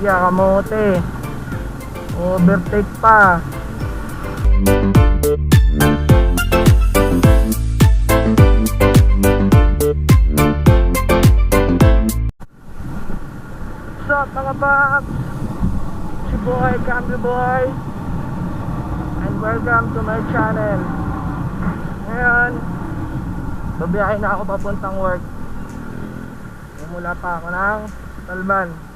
Kuya, kamote. Overtake pa. What's up mga paps? Si Boy, Camry Boy. And welcome to my channel. Ngayon, babiyahe na ako papuntang work. Mula pa ako ng Talban.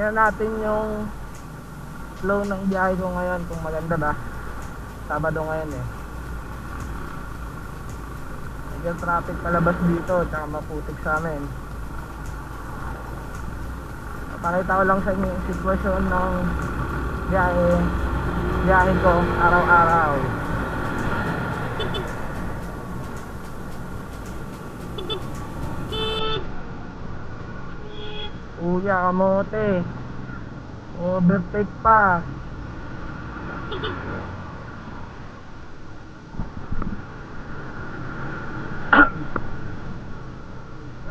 Tingnan natin yung flow ng biyahe ko ngayon kung maganda ba. Sabado ngayon eh. Medyo traffic palabas dito tsaka maputik sa amin. Pakita ko lang sa inyo yung sitwasyon ng biyahe, biyahe ko araw-araw. Kuya, kamote. Overtake pa.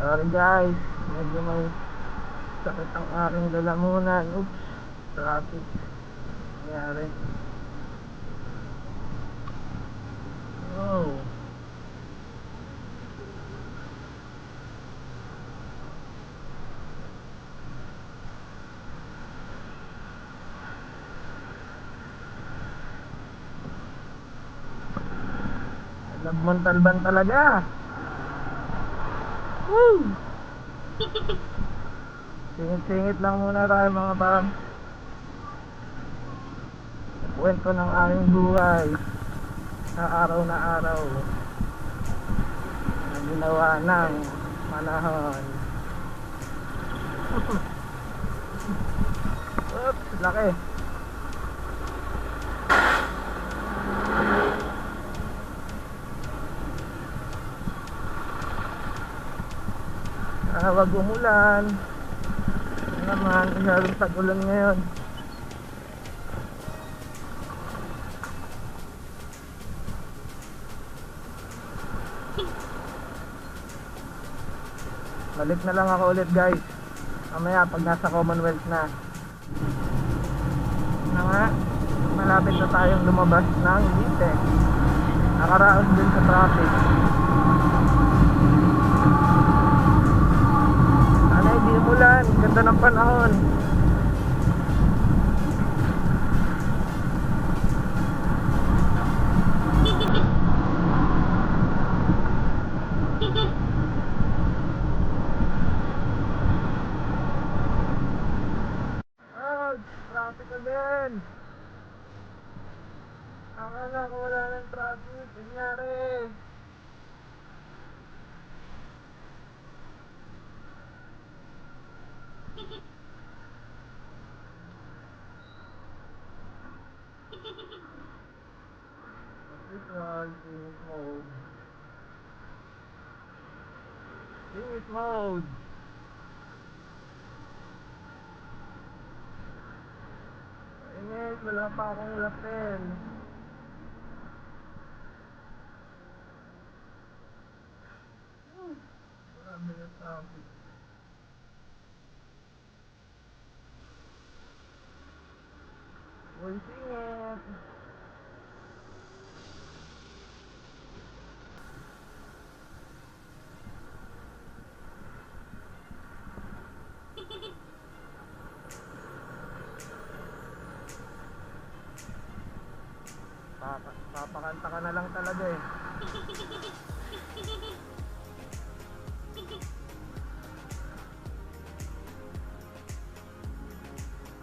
Sorry guys, medyo may sakit ang aking lalamunan. Oops, traffic. Nangyari. Oh. Nagmuntalban talaga. Woo! Singit-singit lang muna tayo mga pam. Kwento ng aming buhay sa araw na araw na ginawa ng panahon. Oops, laki. Ah, wag umulan. Ano naman, masyadong tag-ulan ngayon. Balik na lang ako ulit guys. Mamaya pag nasa Commonwealth na. Na nga, malapit na tayong lumabas ng Lite. Nakaraos din sa traffic. Umulan. Ganda ng panahon. Ah, traffic again. Akala ko wala ng traffic. Nangyari. Finish mode. Finish mode. Init, wala pa akong lapel. Hmm, Grabe yung traffic. Uy, singit. Papa, papakanta ka na lang talaga eh.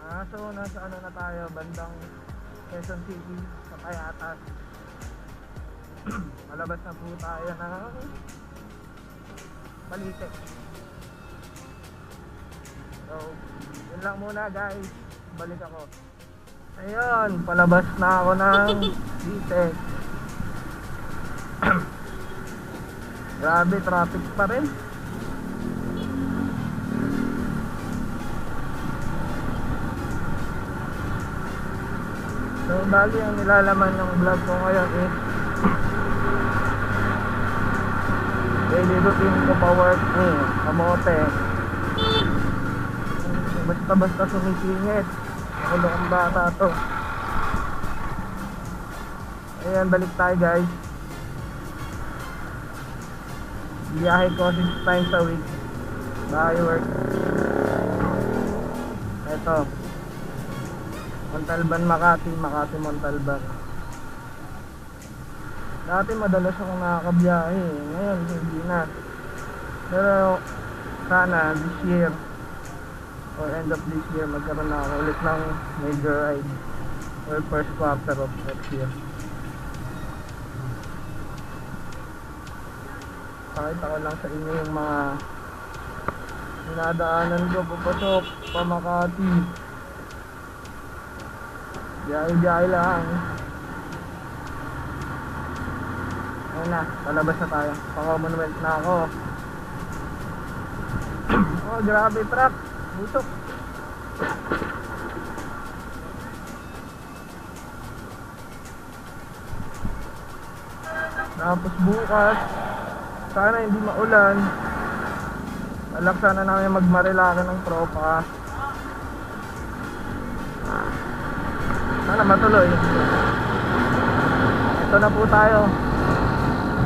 Ah, so nasa ano na tayo, bandang Quezon City, sa Payatas. Malabas na po tayo ng Balite. So, yun lang muna guys. Balik ako. Ayun, palabas na ako ng Lite. Grabe, traffic pa rin. So, bali ang nilalaman ng vlog ko ngayon is daily routine ko pa work eh, kamote. basta-basta sumisingit. Ulo ang bata to. Ayan, balik tayo guys. Biyahe ko 6 times a week. Bahay work. Ito. Montalban, Makati, Makati, Montalban. Dati madalas akong nakakabiyahe. Ngayon, hindi na. Pero, sana this year or end of this year magkaroon na ako ulit ng major ride or first quarter of next year. Pakita ko lang sa inyo yung mga dinadaanan ko papasok pa Makati. Biyahe-biyahe lang. Ayun na, palabas na tayo. Pa-commonwealth na ako. oh, grabe truck. Busok. Tapos bukas, sana hindi maulan. Alak sana namin magmarilaka ng tropa. Sana matuloy. Ito na po tayo.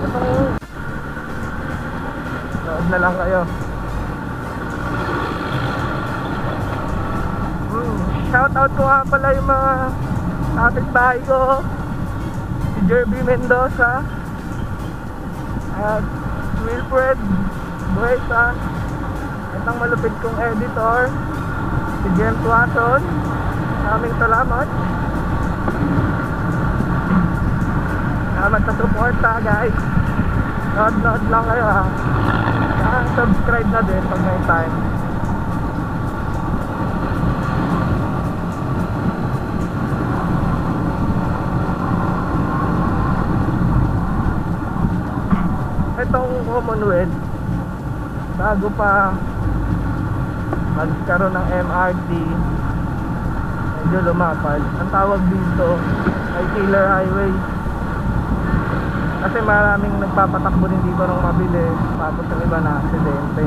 Itong Loob na lang kayo. Hmm, shout out ko nga pala yung mga kapitbahay ko. Si Jerby Mendoza. At Wilfred Buesa. At ang malupit kong editor. Si James Watson. Maraming salamat. Salamat sa suporta guys. Nood-nood lang kayo ha. Subscribe na din pag may time. Itong Commonwealth, bago pa magkaroon ng MRT, medyo lumapad. Ang tawag dito ay Killer Highway. Kasi maraming nagpapatakbo din dito ng mabilis tapos yung iba na aksidente.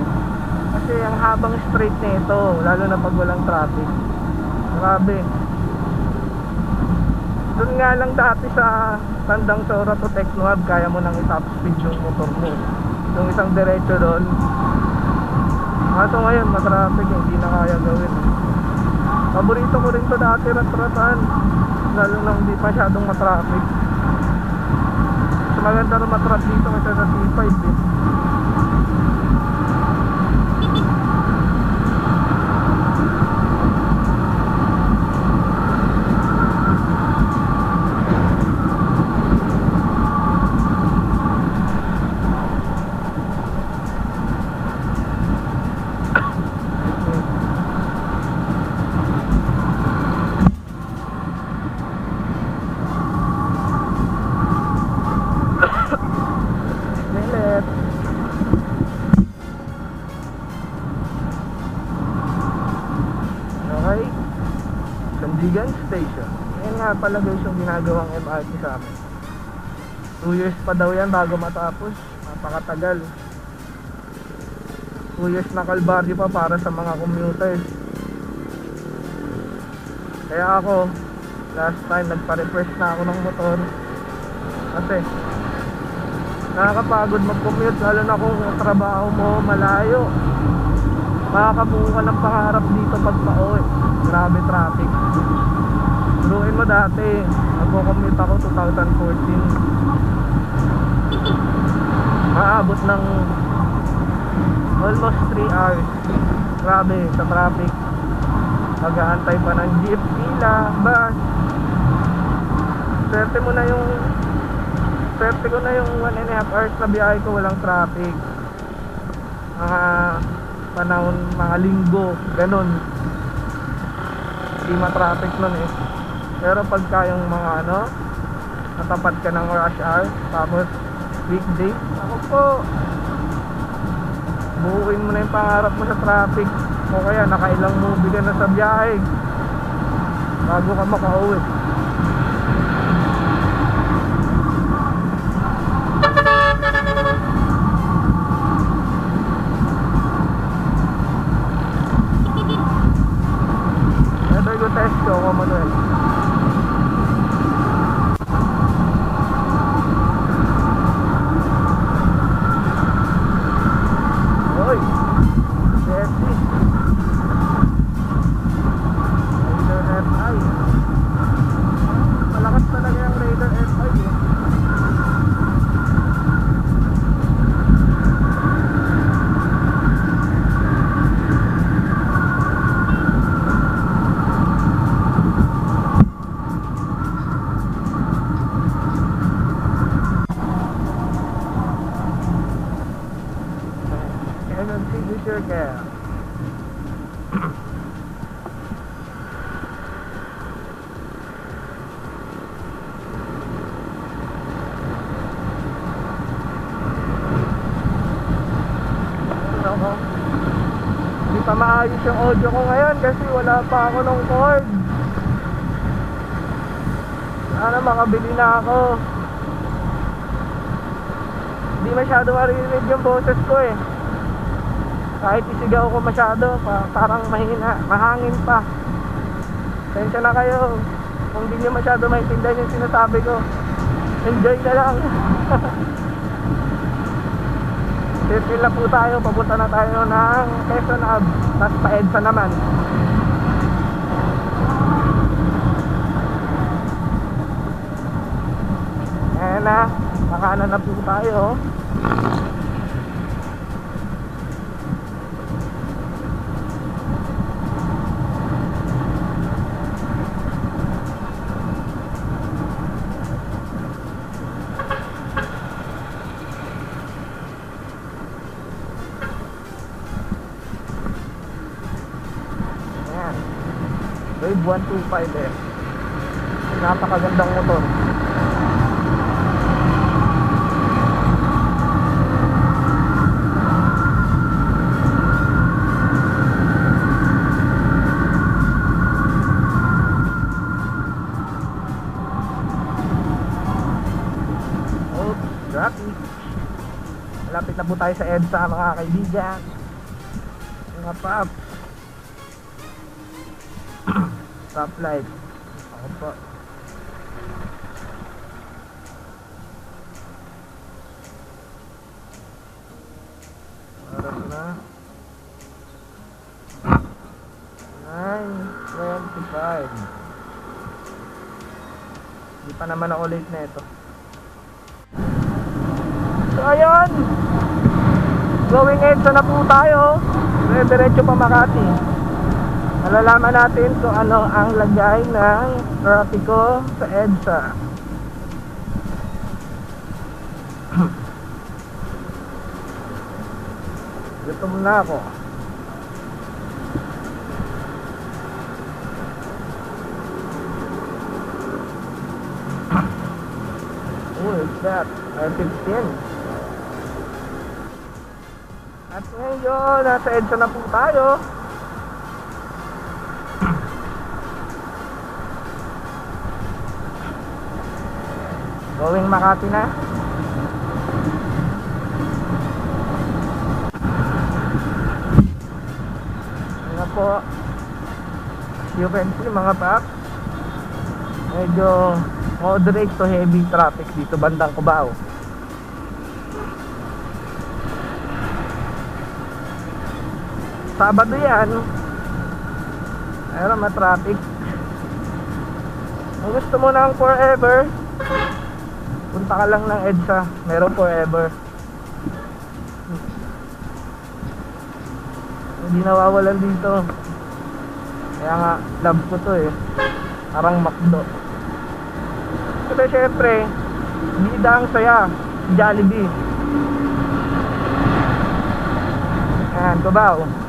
Kasi ang habang street nito, lalo na pag walang traffic. Grabe. Doon nga lang dati sa Tandang Sora to Techno Hub, kaya mo nang i-top speed yung motor mo. Yung isang diretso doon. Kaso ngayon, matraffic, hindi na kaya gawin. Paborito ko rin to dati rat-ratan. Lalo nang hindi masyadong matraffic. Mas maganda rin matrap dito kasi sa T5 eh. Milet. Okay. Sandigan Station. Yan nga pala guys yung ginagawang MRT sa amin. 2 years pa daw yan bago matapos. Napakatagal. 2 years na kalbaryo pa para sa mga commuters. Kaya ako, last time nagpa-refresh na ako ng motor. Kasi nakakapagod mag-commute lalo na kung trabaho mo malayo makakabuo ka ng pangarap dito pag pauwi grabe traffic. Duruin mo dati. Nagko-commute ako 2014 maabot ng almost 3 hours. Grabe sa traffic. Mag-aantay pa ng jeep pila bus. Swerte mo na yung swerte ko na yung 1 and a half hours na biyahe ko walang traffic. Mga panahon mga linggo ganun hindi ma-traffic nun eh. Pero pagka yung mga ano natapat ka ng rush hour tapos weekday ako po buuin mo na yung pangarap mo sa traffic. O kaya nakailang movie ka na sa biyahe. Bago ka makauwi pa maayos yung audio ko ngayon kasi wala pa ako ng cord. Sana makabili na ako. Hindi masyado maririnig yung boses ko eh. Kahit isigaw ko masyado, pa, parang mahina, mahangin pa. Tensya na kayo. Kung hindi nyo masyado maintindihan yung sinasabi ko, enjoy na lang. Circle na po tayo, papunta na tayo ng Quezon Ave, tapos pa EDSA naman. Ayan na, makanan na po tayo. Ayan. Wave 125 eh. Napakagandang motor. Na po tayo sa EDSA mga kaibigan. Mga paps. Stop light. Ako po. Oras na. 9.25 Hindi pa naman ako late na ito. So ayun! Going EDSA na po tayo. Dire-diretso pa Makati malalaman natin kung ano ang lagay ng trapiko sa EDSA. Gutom na ako. Oh, it's that? R15. At ngayon, nasa EDSA na po tayo. Going Makati na. Ano po? As you can see mga paps, medyo moderate to heavy traffic dito bandang Cubao. Sabado yan. Meron ma-traffic. Kung gusto mo ng forever, punta ka lang ng EDSA. Meron forever. Hindi nawawalan dito. Kaya nga, love ko to eh. Parang McDo. Kasi syempre, bida ang saya. Jollibee. Ayan, Cubao.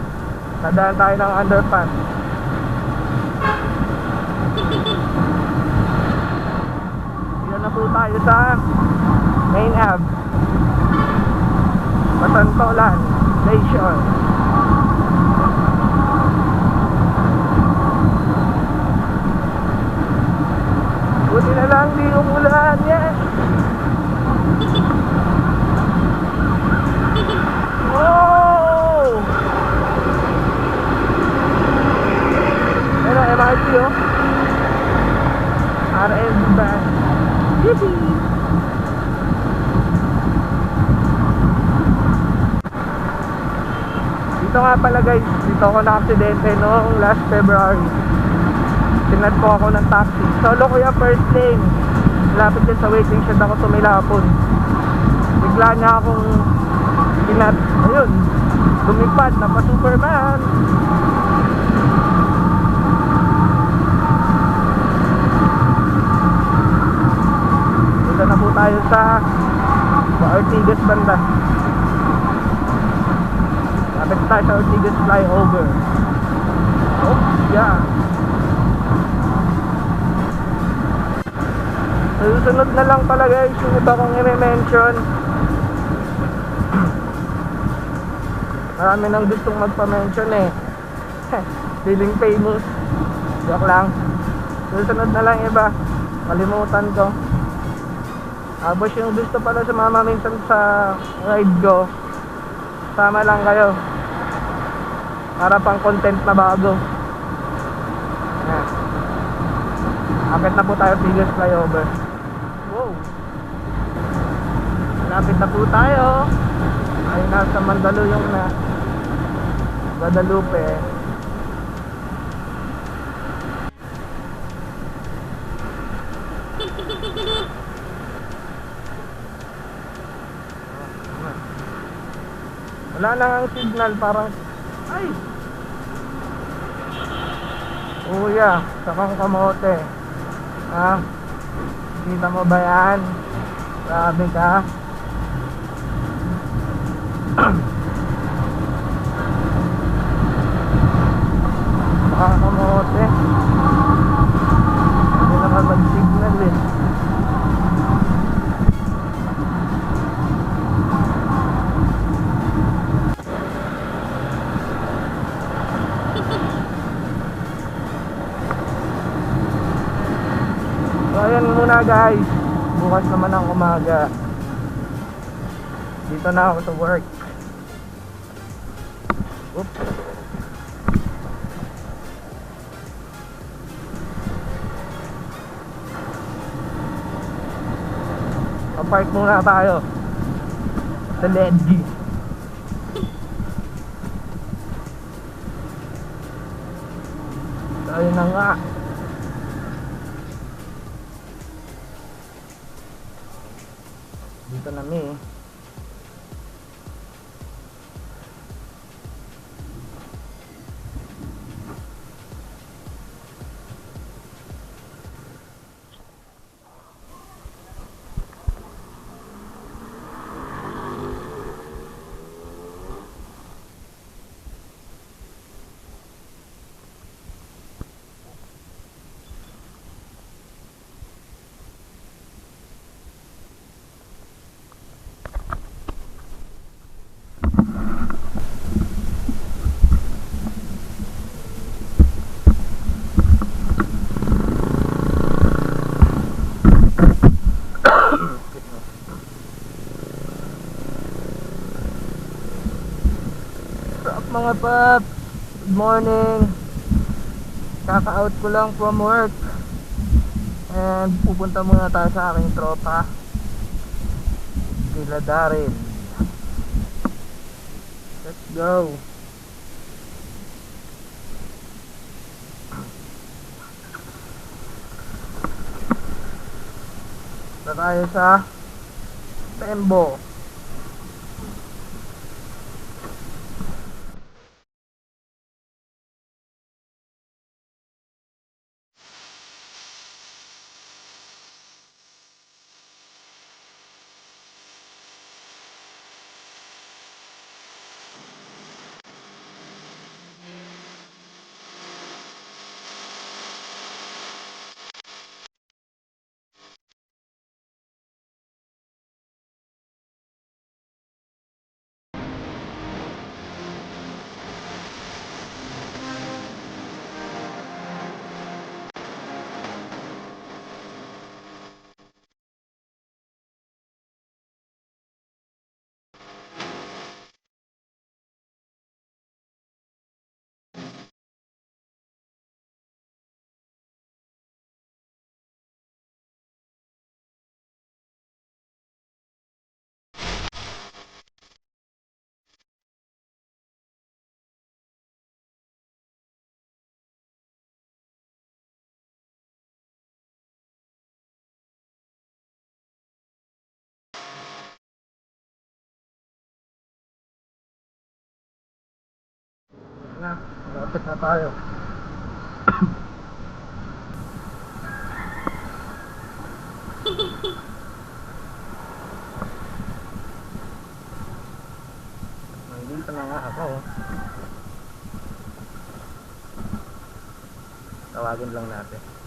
Nadaan tayo ng underpass. Dito na po tayo sa main hub. Pasantolan Station. Buti na lang di umulan yan. Ano, MRT oh. RMB bus. Yippee! Dito nga pala guys, dito ako na-aksidente noong last February. Sinad po ako ng taxi. Solo ko yung first lane. Lapit dyan sa waiting shed ako tumilapon. Bigla niya akong sinad. Ayun, lumipad na pa Superman. Dito na po tayo sa sa Ortigas banda. Lapit tayo sa Ortigas flyover. Oh, yeah. Susunod na lang pala guys, yung iba kong i-mention. Marami nang gustong magpa-mention eh. Feeling famous. Joke lang. Susunod na lang iba. Kalimutan ko. Tapos yung gusto pala sumama minsan sa ride ko, sama lang kayo. Para pang content na bago. Ayan. Akit na po tayo Tigres Flyover. Wow. Malapit na po tayo. Ay nasa Mandaluyong na. Guadalupe. Wala na ang signal parang ay Kuya, sakang kamote. Ha? Kita mo ba yan? Grabe ka. Sakang kamote. Hindi naman mag-signal eh. So ayan muna guys. Bukas naman ang umaga. Dito na ako sa work. Oops. Papark muna tayo. Sa Ledgy ayun na nga mga paps? Good morning. Kaka-out ko lang from work. And pupunta muna tayo sa aking tropa. Sila Darin. Let's go. Punta tayo sa Tembo. na, lapit na tayo. Nandito na nga ako. Tawagin lang natin.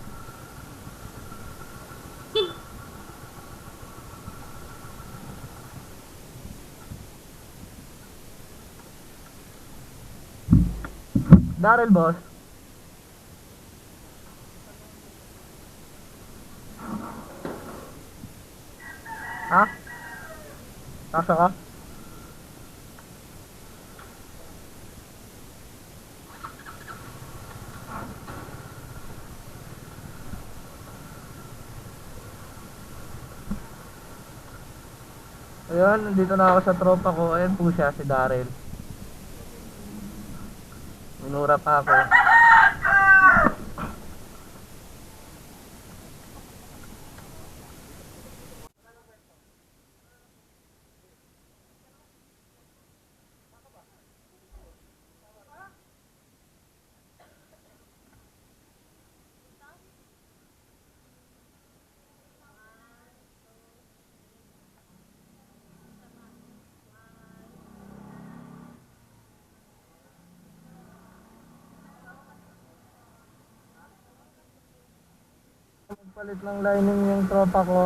Daryl, boss. Ha? Nasa ka? Ayun, nandito na ako sa tropa ko. Ayun po siya, si Daryl. Minura pa Magpalit ng lining yung tropa ko.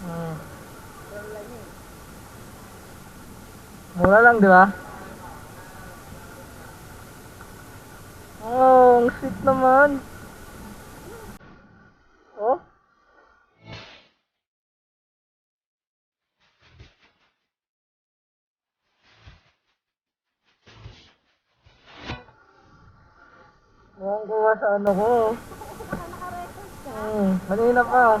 Hmm. Mura lang, di ba? Oh, ang sweet naman. Oh? Mukhang gawa sa ano ko. Hmm, kanina pa.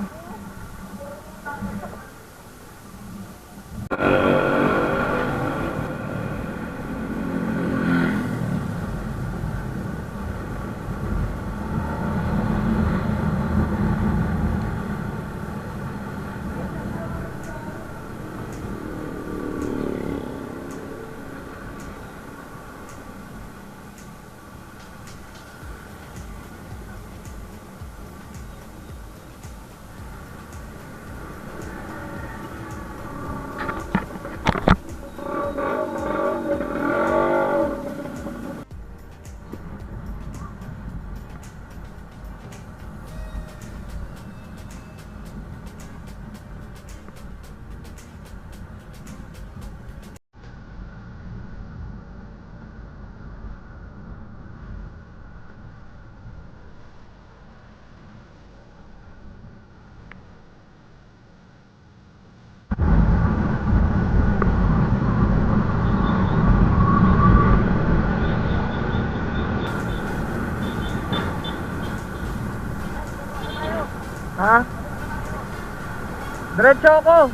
Diretso ako.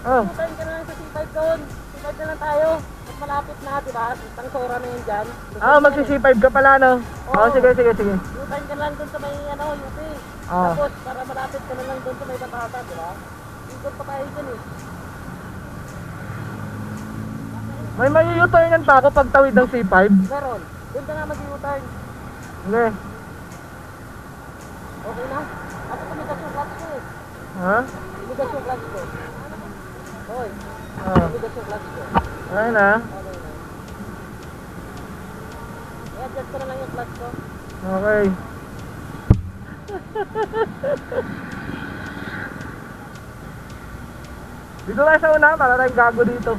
Oh, ka na lang sa C5 doon. C5 na lang tayo. Mas malapit na, di ba? Tang sora na yun dyan. ah, magsi-C5 ka pala, no? Oh, Oo. sige, sige, sige. U-turn ka na lang doon sa may ano, UP. Oo. Tapos, para malapit ka na lang doon sa may batata, di ba? Ikot pa tayo dyan eh. May mayuyuturnan pa ako pag tawid ng C5. Meron. Doon ka na mag-U-turn. Sige. Okay na? Ako tumigas yung clutch ko. Ha? Tumigas yung clutch ko. Hoy, Oh, tumigas yung clutch ko. ayun na. Okay na. I-adjust ko na lang yung clutch ko. Okay. dito tayo sa una, para tayong gago dito.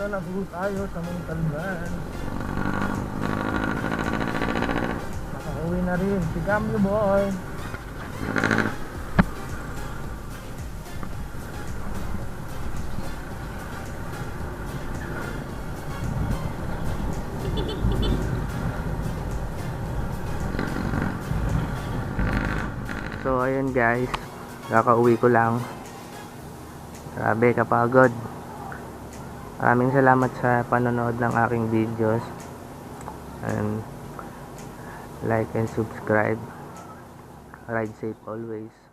Nandito na po tayo sa Montalban. Nakauwi na rin si Cambio Boy. So ayun guys, kakauwi ko lang. Grabe kapagod. Maraming salamat sa panonood ng aking videos. And like and subscribe. Ride safe always.